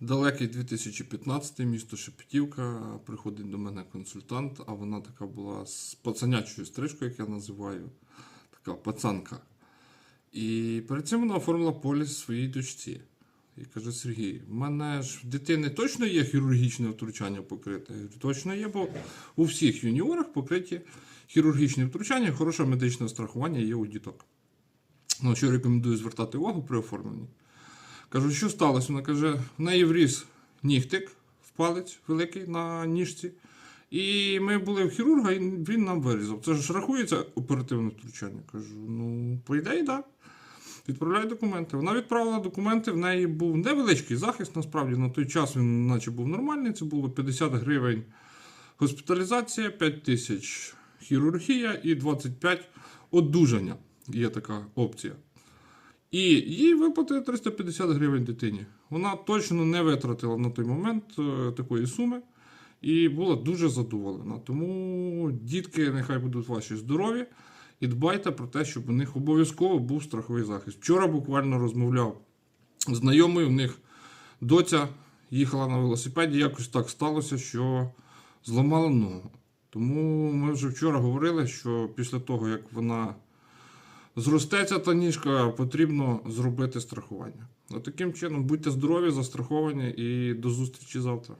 Далекий 2015 місто Шепетівка. Приходить до мене консультант, а вона така була з пацанячою стрижкою, як я називаю, така пацанка. І перед цим вона оформила поліс своїй дочці. І каже: Сергій, в мене ж в дитини точно є хірургічне втручання покрите. Я говорю, точно є, бо у всіх юніорах покриті хірургічні втручання, хороше медичне страхування є у діток. Ну, що рекомендую звертати увагу при оформленні. Кажу, що сталося? Вона каже, в неї вріс нігтик в палець великий на ніжці. І ми були в хірурга, і він нам вирізав. Це ж рахується оперативне втручання. Кажу, ну, по ідеї, так. Да. Відправляю документи. Вона відправила документи, в неї був невеличкий захист, насправді на той час він наче був нормальний. Це було 50 гривень госпіталізація, 5 тисяч хірургія і 25 одужання. Є така опція. І їй виплатили 350 гривень дитині. Вона точно не витратила на той момент е, такої суми і була дуже задоволена. Тому дітки, нехай будуть ваші здорові, і дбайте про те, щоб у них обов'язково був страховий захист. Вчора буквально розмовляв з знайомою, в них доця їхала на велосипеді, якось так сталося, що зламала ногу. Тому ми вже вчора говорили, що після того, як вона зростеться та ніжка, потрібно зробити страхування. От таким чином, будьте здорові, застраховані і до зустрічі завтра.